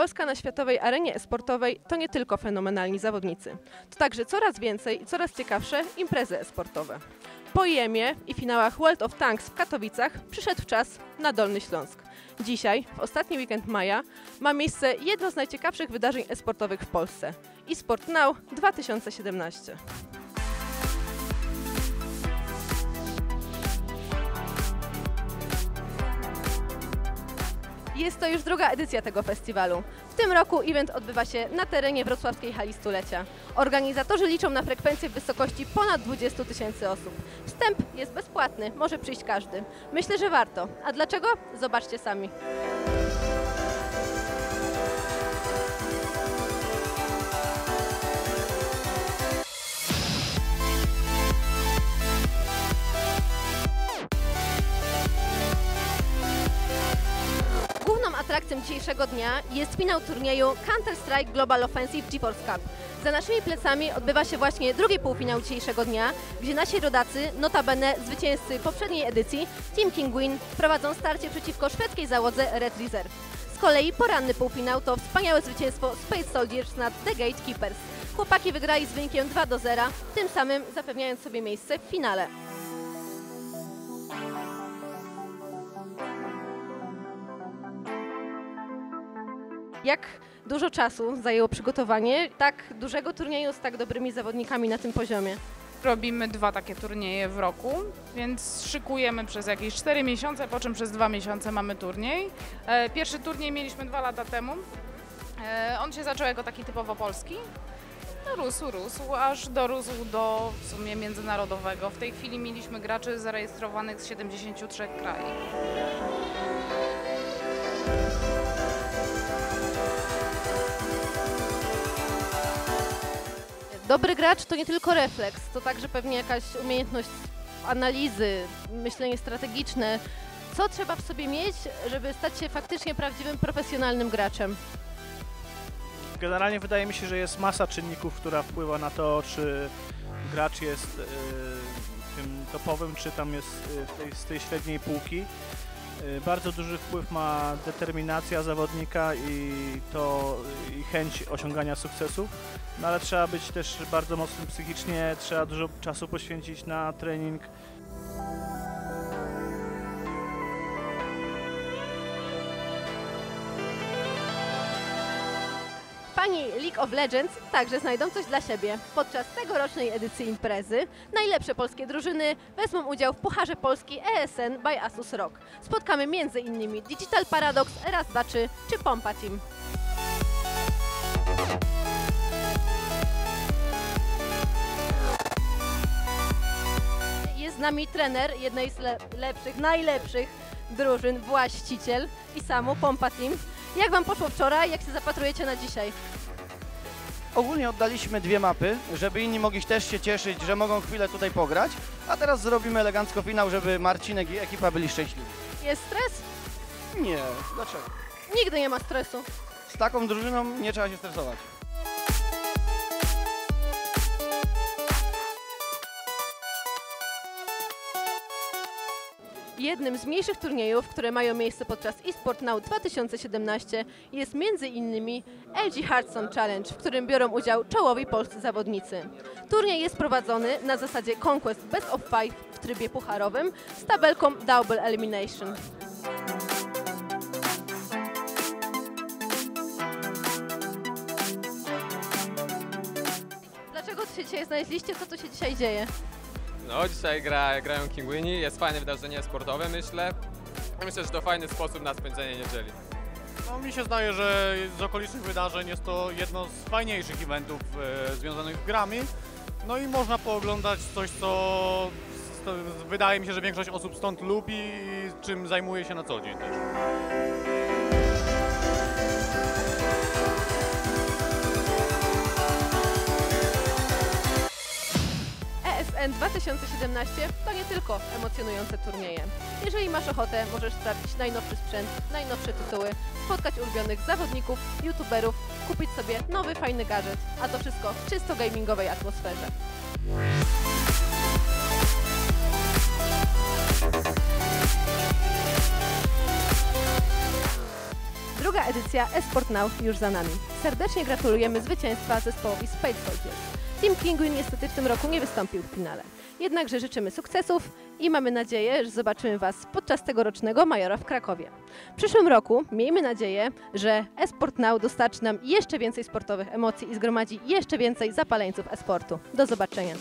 Polska na światowej arenie esportowej to nie tylko fenomenalni zawodnicy. To także coraz więcej i coraz ciekawsze imprezy esportowe. Po IEM-ie i finałach World of Tanks w Katowicach przyszedł czas na Dolny Śląsk. Dzisiaj, w ostatni weekend maja, ma miejsce jedno z najciekawszych wydarzeń esportowych w Polsce – eSport Now 2017. Jest to już druga edycja tego festiwalu. W tym roku event odbywa się na terenie wrocławskiej hali stulecia. Organizatorzy liczą na frekwencję w wysokości ponad 20 tysięcy osób. Wstęp jest bezpłatny, może przyjść każdy. Myślę, że warto. A dlaczego? Zobaczcie sami. Atrakcją dzisiejszego dnia jest finał turnieju Counter-Strike Global Offensive GeForce Cup. Za naszymi plecami odbywa się właśnie drugi półfinał dzisiejszego dnia, gdzie nasi rodacy, notabene zwycięzcy poprzedniej edycji, Team Kingwin, prowadzą starcie przeciwko szwedzkiej załodze Red Reserve. Z kolei poranny półfinał to wspaniałe zwycięstwo Space Soldiers nad The Gatekeepers. Chłopaki wygrali z wynikiem 2 do 0, tym samym zapewniając sobie miejsce w finale. Jak dużo czasu zajęło przygotowanie tak dużego turnieju z tak dobrymi zawodnikami na tym poziomie? Robimy dwa takie turnieje w roku, więc szykujemy przez jakieś 4 miesiące, po czym przez dwa miesiące mamy turniej. E, Pierwszy turniej mieliśmy dwa lata temu. E, On się zaczął jako taki typowo polski. No, rósł, rósł, aż dorósł do w sumie międzynarodowego. W tej chwili mieliśmy graczy zarejestrowanych z 73 krajów. Dobry gracz to nie tylko refleks, to także pewnie jakaś umiejętność analizy, myślenie strategiczne. Co trzeba w sobie mieć, żeby stać się faktycznie prawdziwym profesjonalnym graczem? Generalnie wydaje mi się, że jest masa czynników, która wpływa na to, czy gracz jest y, tym topowym, czy tam jest y, tej, z tej średniej półki. Y, Bardzo duży wpływ ma determinacja zawodnika i to i chęć osiągania sukcesów, no ale trzeba być też bardzo mocnym psychicznie, trzeba dużo czasu poświęcić na trening. Fani League of Legends także znajdą coś dla siebie. Podczas tegorocznej edycji imprezy najlepsze polskie drużyny wezmą udział w Pucharze Polski ESN by Asus Rock. Spotkamy m.in. Digital Paradox, Raz 2 3 czy Pompa Team. Jest z nami trener jednej z le- lepszych, najlepszych drużyn, właściciel i samo Pompa Team. Jak Wam poszło wczoraj? Jak się zapatrujecie na dzisiaj? Ogólnie oddaliśmy dwie mapy, żeby inni mogli też się cieszyć, że mogą chwilę tutaj pograć, a teraz zrobimy elegancko finał, żeby Marcinek i ekipa byli szczęśliwi. Jest stres? Nie, dlaczego? Nigdy nie ma stresu. Z taką drużyną nie trzeba się stresować. Jednym z mniejszych turniejów, które mają miejsce podczas eSport Now 2017 jest m.in. LG Hearthstone Challenge, w którym biorą udział czołowi polscy zawodnicy. Turniej jest prowadzony na zasadzie Conquest Best of Five w trybie pucharowym z tabelką Double Elimination. Dlaczego się dzisiaj znaleźliście? Co tu się dzisiaj dzieje? No, dzisiaj gra, grają Kingwini, jest fajne wydarzenie sportowe, myślę. Myślę, że to fajny sposób na spędzenie niedzieli. No, mi się zdaje, że z okolicznych wydarzeń jest to jedno z fajniejszych eventów e, związanych z grami. No i można pooglądać coś, co wydaje mi się, że większość osób stąd lubi i czym zajmuje się na co dzień też. ESN 2017 to nie tylko emocjonujące turnieje. Jeżeli masz ochotę, możesz sprawdzić najnowszy sprzęt, najnowsze tytuły, spotkać ulubionych zawodników, youtuberów, kupić sobie nowy, fajny gadżet, a to wszystko w czysto gamingowej atmosferze. Druga edycja Esport Now już za nami. Serdecznie gratulujemy zwycięstwa zespołowi Space Soldiers. Team Kinguin niestety w tym roku nie wystąpił w finale. Jednakże życzymy sukcesów i mamy nadzieję, że zobaczymy Was podczas tegorocznego Majora w Krakowie. W przyszłym roku miejmy nadzieję, że Esport Now dostarczy nam jeszcze więcej sportowych emocji i zgromadzi jeszcze więcej zapaleńców esportu. Do zobaczenia.